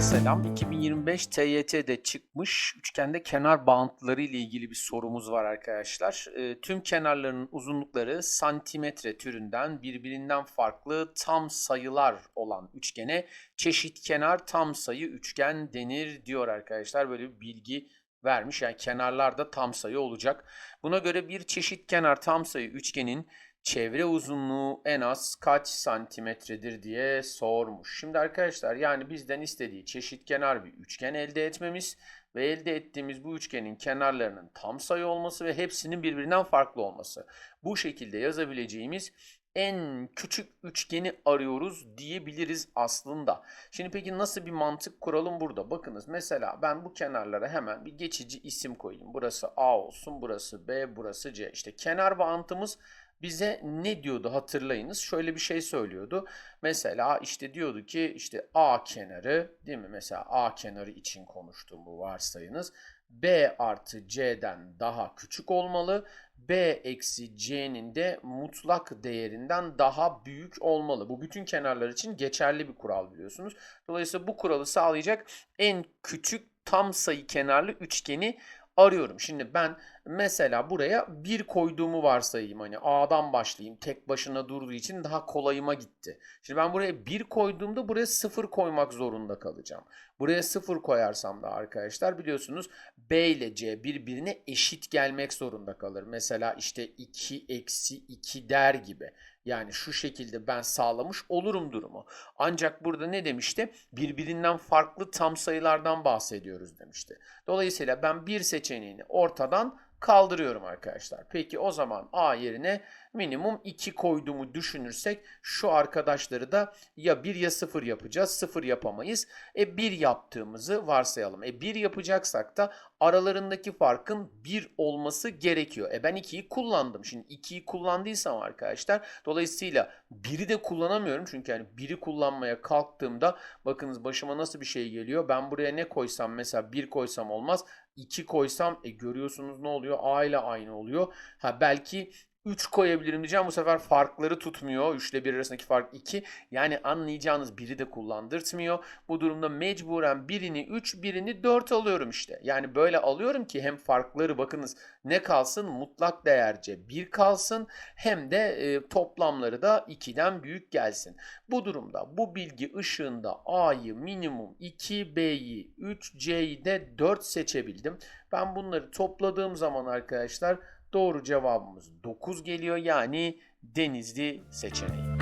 selam. 2025 TYT'de çıkmış üçgende kenar bağıntıları ile ilgili bir sorumuz var arkadaşlar. Ee, tüm kenarlarının uzunlukları santimetre türünden birbirinden farklı tam sayılar olan üçgene çeşit kenar tam sayı üçgen denir diyor arkadaşlar. Böyle bir bilgi vermiş. Yani kenarlarda tam sayı olacak. Buna göre bir çeşit kenar tam sayı üçgenin çevre uzunluğu en az kaç santimetredir diye sormuş. Şimdi arkadaşlar yani bizden istediği çeşitkenar bir üçgen elde etmemiz ve elde ettiğimiz bu üçgenin kenarlarının tam sayı olması ve hepsinin birbirinden farklı olması. Bu şekilde yazabileceğimiz en küçük üçgeni arıyoruz diyebiliriz aslında. Şimdi peki nasıl bir mantık kuralım burada? Bakınız mesela ben bu kenarlara hemen bir geçici isim koyayım. Burası A olsun, burası B, burası C. İşte kenar bağıntımız bize ne diyordu hatırlayınız. Şöyle bir şey söylüyordu. Mesela işte diyordu ki işte A kenarı değil mi? Mesela A kenarı için konuştuğum bu varsayınız. B artı C'den daha küçük olmalı. B eksi C'nin de mutlak değerinden daha büyük olmalı. Bu bütün kenarlar için geçerli bir kural biliyorsunuz. Dolayısıyla bu kuralı sağlayacak en küçük tam sayı kenarlı üçgeni arıyorum. Şimdi ben mesela buraya 1 koyduğumu varsayayım. Hani A'dan başlayayım. Tek başına durduğu için daha kolayıma gitti. Şimdi ben buraya 1 koyduğumda buraya 0 koymak zorunda kalacağım. Buraya 0 koyarsam da arkadaşlar biliyorsunuz B ile C birbirine eşit gelmek zorunda kalır. Mesela işte 2 eksi 2 der gibi. Yani şu şekilde ben sağlamış olurum durumu. Ancak burada ne demişti? Birbirinden farklı tam sayılardan bahsediyoruz demişti. Dolayısıyla ben bir seçeneğini ortadan kaldırıyorum arkadaşlar. Peki o zaman A yerine minimum 2 koyduğumu düşünürsek şu arkadaşları da ya 1 ya 0 yapacağız. 0 yapamayız. E 1 yaptığımızı varsayalım. E 1 yapacaksak da aralarındaki farkın 1 olması gerekiyor. E ben 2'yi kullandım. Şimdi 2'yi kullandıysam arkadaşlar dolayısıyla 1'i de kullanamıyorum. Çünkü yani 1'i kullanmaya kalktığımda bakınız başıma nasıl bir şey geliyor. Ben buraya ne koysam mesela 1 koysam olmaz. 2 koysam e görüyorsunuz ne oluyor? A ile aynı oluyor. Ha belki 3 koyabilirim diyeceğim. Bu sefer farkları tutmuyor. 3 ile 1 arasındaki fark 2. Yani anlayacağınız biri de kullandırtmıyor. Bu durumda mecburen birini 3, birini 4 alıyorum işte. Yani böyle alıyorum ki hem farkları bakınız ne kalsın? Mutlak değerce 1 kalsın. Hem de e, toplamları da 2'den büyük gelsin. Bu durumda bu bilgi ışığında A'yı minimum 2, B'yi 3, C'yi de 4 seçebildim. Ben bunları topladığım zaman arkadaşlar Doğru cevabımız 9 geliyor yani Denizli seçeneği.